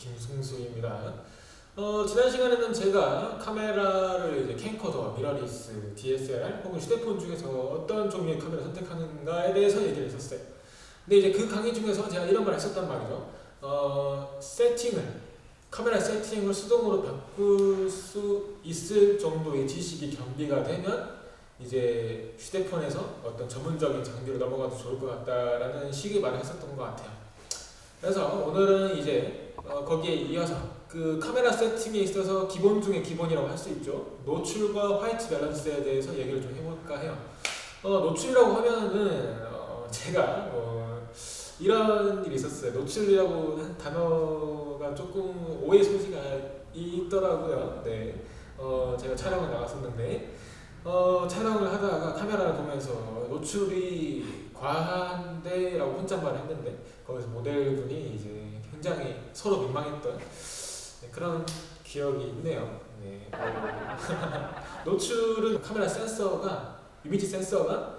김승수입니다. 어, 지난 시간에는 제가 카메라를 이제 캠코더, 미러리스, DSLR 혹은 휴대폰 중에서 어떤 종류의 카메라 선택하는가에 대해서 얘기를 했었어요. 근데 이제 그 강의 중에서 제가 이런 말 했었단 말이죠. 어, 세팅을 카메라 세팅을 수동으로 바꿀 수 있을 정도의 지식이 겸비가 되면 이제 휴대폰에서 어떤 전문적인 장비로 넘어가도 좋을 것 같다라는 식의 말을 했었던 것 같아요. 그래서 오늘은 이제 어, 거기에 이어서 그 카메라 세팅에 있어서 기본 중에 기본이라고 할 수 있죠. 노출과 화이트 밸런스에 대해서 얘기를 좀 해볼까 해요. 어, 노출이라고 하면은 어, 제가 어, 이런 일이 있었어요. 노출이라고 한 단어가 조금 오해 소지가 있더라고요. 네, 어, 제가 촬영을 나갔었는데 어, 촬영을 하다가 카메라를 보면서 노출이 과한데라고 혼잣말을 했는데 거기서 모델분이 이제 굉장히 서로 민망했던 네, 그런 기억이 있네요. 네. 어, 노출은 카메라 센서가 이미지 센서가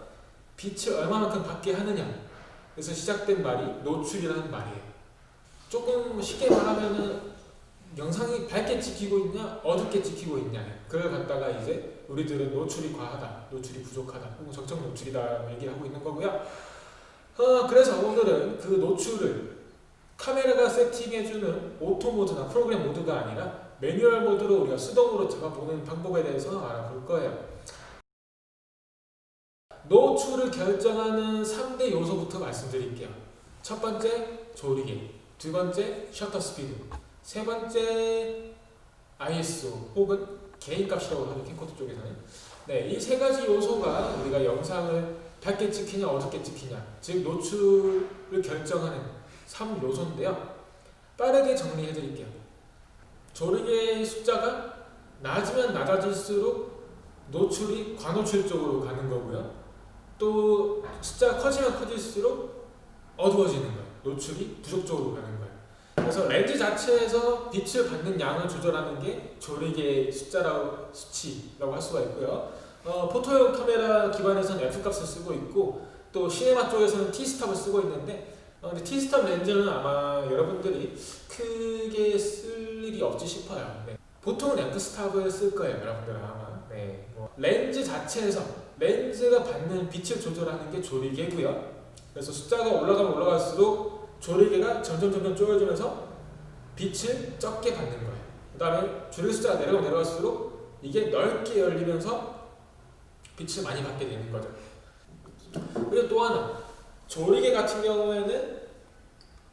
빛을 얼마만큼 받게 하느냐 그래서 시작된 말이 노출이라는 말이에요. 조금 쉽게 말하면은 영상이 밝게 찍히고 있냐 어둡게 찍히고 있냐 그걸 갖다가 이제 우리들은 노출이 과하다 노출이 부족하다 혹은 적정 노출이다 얘기를 하고 있는 거고요 어, 그래서 오늘은 그 노출을 카메라가 세팅해주는 오토 모드나 프로그램 모드가 아니라 매뉴얼 모드로 우리가 수동으로 잡아보는 방법에 대해서 알아볼 거예요. 노출을 결정하는 3대 요소부터 말씀드릴게요. 첫 번째 조리개. 두 번째 셔터 스피드. 세 번째 ISO 혹은 개인값이라고 하죠 캠코더 쪽에서는. 네, 이 세 가지 요소가 우리가 영상을 밝게 찍히냐 어둡게 찍히냐. 즉 노출을 결정하는 3요소인데요. 빠르게 정리해 드릴게요. 조리개의 숫자가 낮으면 낮아질수록 노출이 과노출 쪽으로 가는 거고요. 또 숫자가 커지면 커질수록 어두워지는 거예요. 노출이 부족적으로 가는 거예요. 그래서 렌즈 자체에서 빛을 받는 양을 조절하는 게 조리개 숫자라고 수치라고 할 수가 있고요. 어, 포토용 카메라 기반에서는 f 값을 쓰고 있고 또 시네마 쪽에서는 t 스탑을 쓰고 있는데 어, 근데 t 스탑 렌즈는 아마 여러분들이 크게 쓸 일이 없지 싶어요. 네. 보통은 f 스탑을 쓸 거예요, 여러분들은 아마. 네. 뭐, 렌즈 자체에서 렌즈가 받는 빛을 조절하는 게 조리개고요. 그래서 숫자가 올라가면 올라갈수록 조리개가 점점 점점 쪼여지면서 빛을 적게 받는 거예요. 그 다음에 조리개 숫자가 내려가면 내려갈수록 이게 넓게 열리면서 빛을 많이 받게 되는 거죠. 그리고 또 하나 조리개 같은 경우에는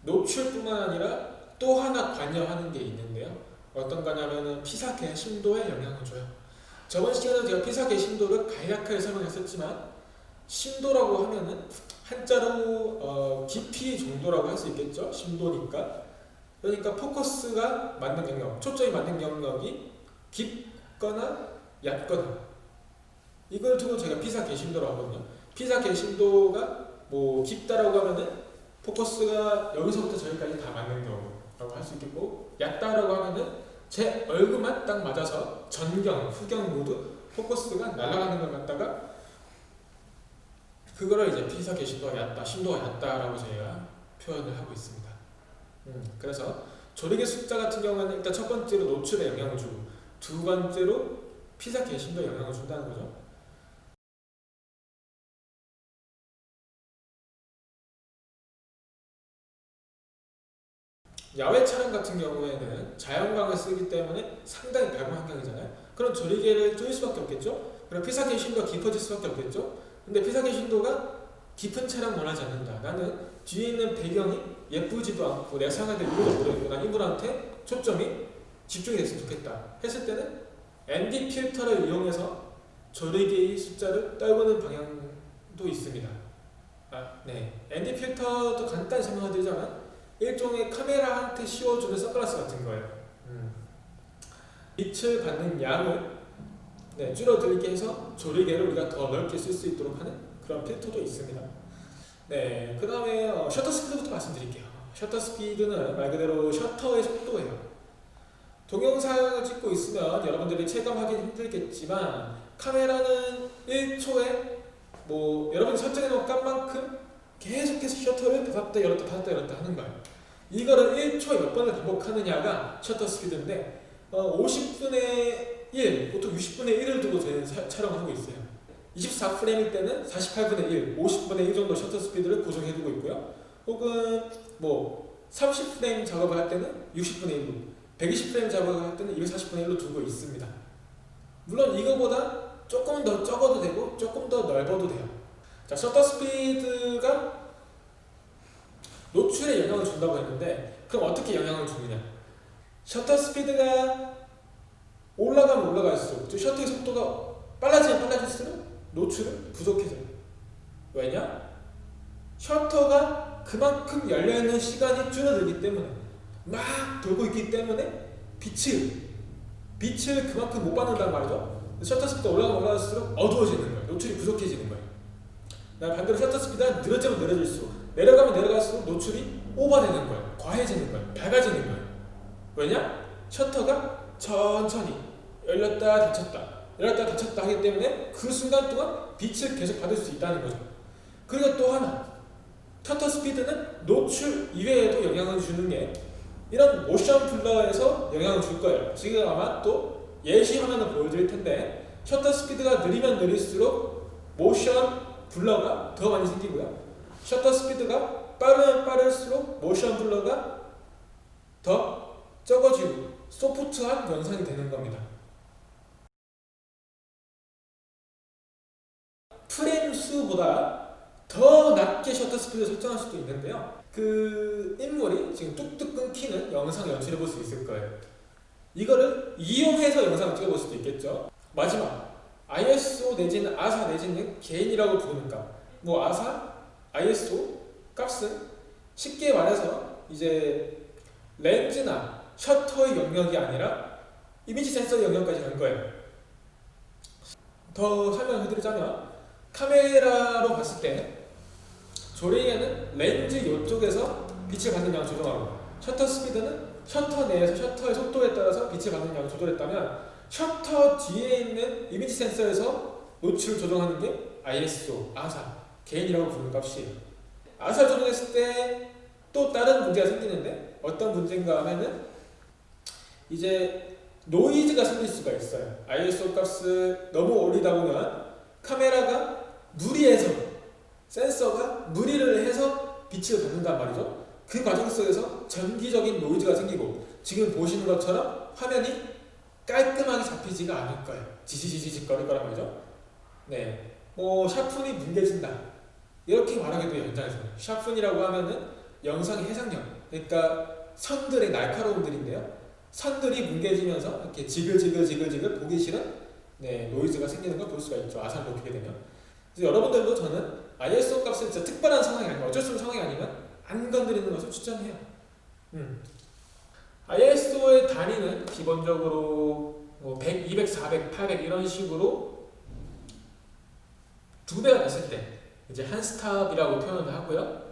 노출뿐만 아니라 또 하나 관여하는 게 있는데요. 어떤 거냐면은 피사계 심도에 영향을 줘요. 저번 시간에 제가 피사계 심도를 간략하게 설명했었지만 심도라고 하면은 한자로 어, 깊이 정도라고 할 수 있겠죠. 심도니까. 그러니까 포커스가 맞는 영역, 초점이 맞는 영역이 깊거나 얕거나 이걸 두고 제가 피사 개심도라고 하거든요. 피사 개심도가 뭐 깊다라고 하면은 포커스가 여기서부터 저기까지 다 맞는 경우라고 할 수 있겠고 얕다라고 하면은 제 얼굴만 딱 맞아서 전경, 후경 모두 포커스가 날아가는 걸 갖다가 그거를 이제 피사 개심도가 얕다, 심도가 얕다라고 저희가 표현을 하고 있습니다. 음, 그래서 조리개 숫자 같은 경우는 일단 첫 번째로 노출에 영향을 주고 두 번째로 피사 개심도에 영향을 준다는 거죠. 야외 촬영 같은 경우에는 자연광을 쓰기 때문에 상당히 밝은 환경이잖아요. 그럼 조리개를 줄일 수밖에 없겠죠. 그럼 피사 개심도가 깊어질 수밖에 없겠죠. 근데 피사계 신도가 깊은 촬영 원하지 않는다. 나는 뒤에 있는 배경이 예쁘지도 않고 내가 사용할 때 이유도 모르겠고 난 이분한테 초점이 집중이 됐으면 좋겠다. 했을 때는 ND 필터를 이용해서 조리개의 숫자를 떨구는 방향도 있습니다. 아, 네. ND 필터도 간단히 설명드리자면 일종의 카메라한테 씌워주는 선글라스 같은 거예요. 음. 빛을 받는 양을 네, 줄어들게 해서 조리개를 우리가 더 넓게 쓸 수 있도록 하는 그런 필터도 있습니다. 네, 그 다음에 어, 셔터 스피드부터 말씀드릴게요. 셔터 스피드는 말 그대로 셔터의 속도예요. 동영상을 찍고 있으면 여러분들이 체감하기 힘들겠지만 카메라는 1초에 뭐 여러분이 설정해 놓은 값만큼 계속해서 셔터를 닫았다 열었다 닫았다 열었다 하는 거예요. 이거를 1초에 몇 번을 반복하느냐가 셔터 스피드인데 어, 50분의 1, 보통 60분의 1을 두고 사- 촬영하고 있어요. 24프레임일 때는 48분의 1, 50분의 1 정도 셔터 스피드를 고정해두고 있고요. 혹은 뭐 30프레임 작업을 할 때는 60분의 1로, 120프레임 작업을 할 때는 240분의 1로 두고 있습니다. 물론 이거보다 조금 더 적어도 되고 조금 더 넓어도 돼요. 자, 셔터 스피드가 노출에 영향을 준다고 했는데 그럼 어떻게 영향을 주느냐? 셔터 스피드가 올라가면 올라갈수록 즉 셔터의 속도가 빨라지면 빨라질수록 노출은 부족해져요. 왜냐? 셔터가 그만큼 열려있는 시간이 줄어들기 때문에 막 돌고 있기 때문에 빛을 빛을 그만큼 못 받는단 말이죠. 셔터 스피드 올라가면 올라갈수록 어두워지는 거예요. 노출이 부족해지는 거예요. 나 반대로 셔터 스피드가 늘어지면 늘어질수록 내려가면 내려갈수록 노출이 오버되는 거예요. 과해지는 거예요. 밝아지는 거예요. 왜냐? 셔터가 천천히 열렸다 닫혔다 열렸다 닫혔다 하기 때문에 그 순간 동안 빛을 계속 받을 수 있다는 거죠. 그리고 또 하나 셔터 스피드는 노출 이외에도 영향을 주는 게 이런 모션 블러에서 영향을 줄 거예요. 지금 아마 또 예시 화면을 보여드릴 텐데 셔터 스피드가 느리면 느릴수록 모션 블러가 더 많이 생기고요. 셔터 스피드가 빠르면 빠를수록 모션 블러가 더 적어지고 소프트한 영상이 되는 겁니다. 프레임 수보다 더 낮게 셔터 스피드 설정할 수도 있는데요. 그 인물이 지금 뚝뚝 끊기는 영상 연출해 볼 수 있을 거예요. 이거를 이용해서 영상을 찍어 볼 수도 있겠죠. 마지막 ISO 내지는 아사 내지는 개인이라고 부르는 값. 뭐 아사, ISO 값은 쉽게 말해서 이제 렌즈나 셔터의 영역이 아니라 이미지 센서의 영역까지 간 거예요. 더 설명해드리자면 카메라로 봤을 때 조리개는 렌즈 이쪽에서 빛을 받는 양을 조정하고 셔터 스피드는 셔터 내에서 셔터의 속도에 따라서 빛을 받는 양을 조절했다면 셔터 뒤에 있는 이미지 센서에서 노출을 조정하는 게 ISO, 아사, 개인이라고 부르는 값이에요. 아사 조정했을 때 또 다른 문제가 생기는데 어떤 문제인가 하면은 이제 노이즈가 생길 수가 있어요. ISO 값을 너무 올리다 보면 카메라가 무리해서 센서가 무리를 해서 빛을 받는단 말이죠. 그 과정 속에서 전기적인 노이즈가 생기고 지금 보시는 것처럼 화면이 깔끔하게 잡히지가 않을 거예요. 지지지지직 거릴 거란 말이죠. 네, 뭐 샤프니 뭉개진다 이렇게 말하기도 해요, 현장에서. 샤프니라고 하면은 영상의 해상력, 그러니까 선들의 날카로움들인데요. 선들이 뭉개지면서 이렇게 지글지글지글지글 보기 싫은 네, 노이즈가 생기는 걸 볼 수가 있죠. 아사를 높이게 되면. 그래서 여러분들도 저는 ISO 값을 진짜 특별한 상황이 아니면 어쩔 수 없는 상황이 아니면 안 건드리는 것을 추천해요. 음. ISO의 단위는 기본적으로 뭐 100, 200, 400, 800 이런 식으로 두 배가 됐을 때 이제 한 스탑이라고 표현을 하고요.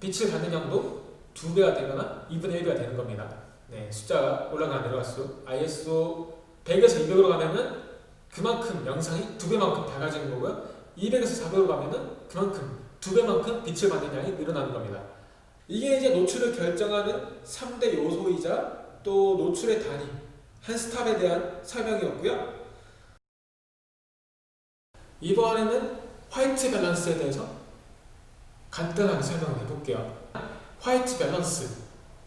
빛을 받는 양도 두 배가 되거나 2분의 1배가 되는 겁니다. 네, 숫자가 올라가 내려갈수록 ISO 100에서 200으로 가면은 그만큼 영상이 두 배만큼 밝아지는 거고요. 200에서 400으로 가면은 그만큼 두 배만큼 빛을 받는 양이 늘어나는 겁니다. 이게 이제 노출을 결정하는 3대 요소이자 또 노출의 단위, 한 스탑에 대한 설명이었고요. 이번에는 화이트 밸런스에 대해서 간단하게 설명을 해볼게요. 화이트 밸런스,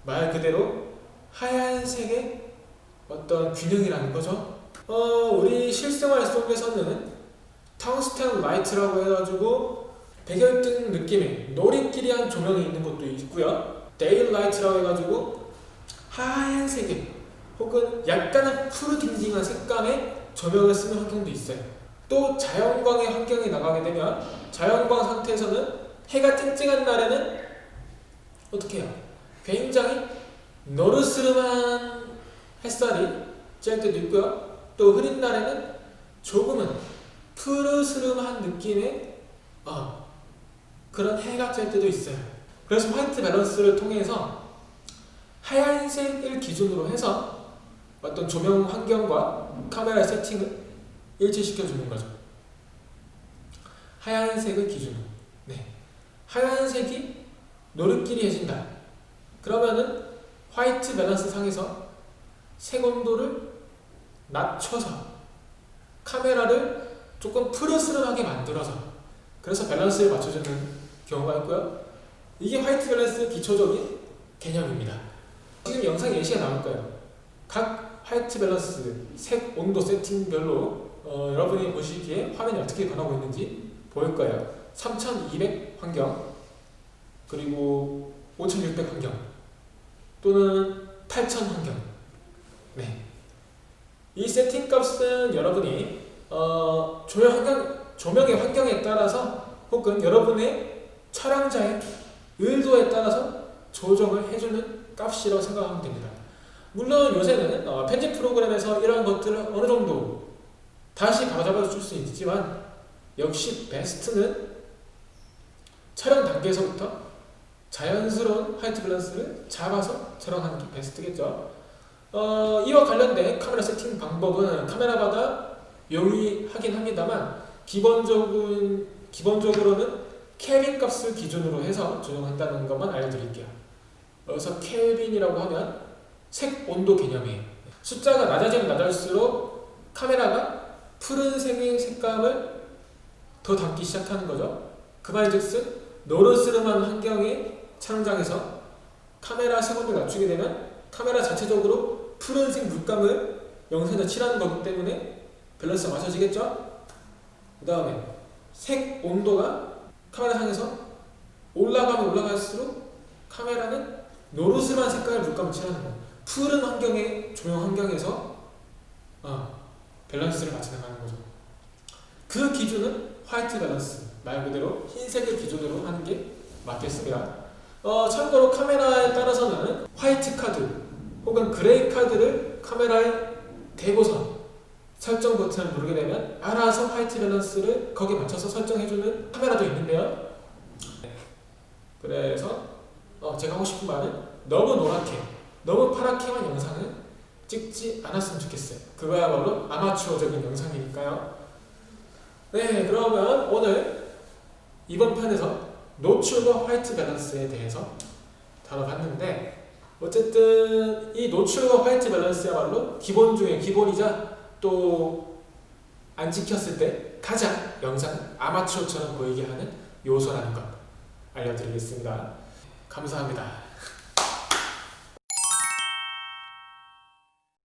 말 그대로 하얀색의 어떤 균형이라는 거죠. 어, 우리 실생활 속에서는 텅스텐 라이트라고 해가지고 백열등 느낌의 노리끼리한 조명이 있는 것도 있고요. 데일 라이트라고 해가지고 하얀색의 혹은 약간은 푸르딩딩한 색감의 조명을 쓰는 환경도 있어요. 또 자연광의 환경에 나가게 되면 자연광 상태에서는 해가 쨍쨍한 날에는 어떻게 해요? 굉장히 노르스름한 햇살이 쬐을 때도 있고요. 또 흐린 날에는 조금은 푸르스름한 느낌의 어, 그런 해가 쬐을 때도 있어요. 그래서 화이트 밸런스를 통해서 하얀색을 기준으로 해서 어떤 조명 환경과 카메라 세팅을 일치시켜 주는 거죠. 하얀색을 기준으로. 네. 하얀색이 노릇끼리 해진다. 그러면은 화이트 밸런스 상에서 색온도를 낮춰서 카메라를 조금 푸르스름하게 만들어서 그래서 밸런스를 맞춰주는 경우가 있고요. 이게 화이트 밸런스 기초적인 개념입니다. 지금 영상 예시가 나올 거예요. 각 화이트 밸런스 색 온도 세팅별로 어, 여러분이 보시기에 화면이 어떻게 변하고 있는지 보일 거예요. 3200 환경 그리고 5600 환경 또는 8000 환경 네. 이 세팅 값은 여러분이 어, 조명 환경, 조명의 환경에 따라서 혹은 여러분의 촬영자의 의도에 따라서 조정을 해주는 값이라고 생각하면 됩니다. 물론 요새는 어, 편집 프로그램에서 이런 것들을 어느 정도 다시 바로잡아 줄 수 있지만 역시 베스트는 촬영 단계에서부터 자연스러운 화이트 밸런스를 잡아서 촬영하는 게 베스트겠죠. 어, 이와 관련된 카메라 세팅 방법은 카메라마다 용이하긴 합니다만 기본적인 기본적으로는 켈빈 값을 기준으로 해서 조정한다는 것만 알려드릴게요. 여기서 켈빈이라고 하면 색 온도 개념이에요. 숫자가 낮아지면 낮을수록 카메라가 푸른색의 색감을 더 담기 시작하는 거죠. 그 말즉슨 노르스름한 환경의 촬영장에서 카메라 색온도를 낮추게 되면 카메라 자체적으로 푸른색 물감을 영상에 칠하는 거기 때문에 밸런스가 맞춰지겠죠? 그 다음에 색 온도가 카메라 상에서 올라가면 올라갈수록 카메라는 노르스름한 색깔의 물감을 칠하는 거예요. 푸른 환경의 조명 환경에서 어, 밸런스를 맞춰 나가는 거죠. 그 기준은 화이트 밸런스 말 그대로 흰색을 기준으로 하는 게 맞겠습니다. 어, 참고로 카메라에 따라서는 화이트 카드 혹은 그레이 카드를 카메라에 대고서 버튼을 누르게 되면 알아서 화이트 밸런스를 거기에 맞춰서 설정해주는 카메라도 있는데요. 그래서 어, 제가 하고 싶은 말은 너무 노랗게, 너무 파랗게만 영상을 찍지 않았으면 좋겠어요. 그거야말로 아마추어적인 영상이니까요. 네, 그러면 오늘 이번 편에서 노출과 화이트 밸런스에 대해서 다뤄봤는데 어쨌든 이 노출과 화이트 밸런스야말로 기본 중에 기본이자 또 안 지켰을 때 가장 영상 아마추어처럼 보이게 하는 요소라는 것 알려드리겠습니다. 감사합니다.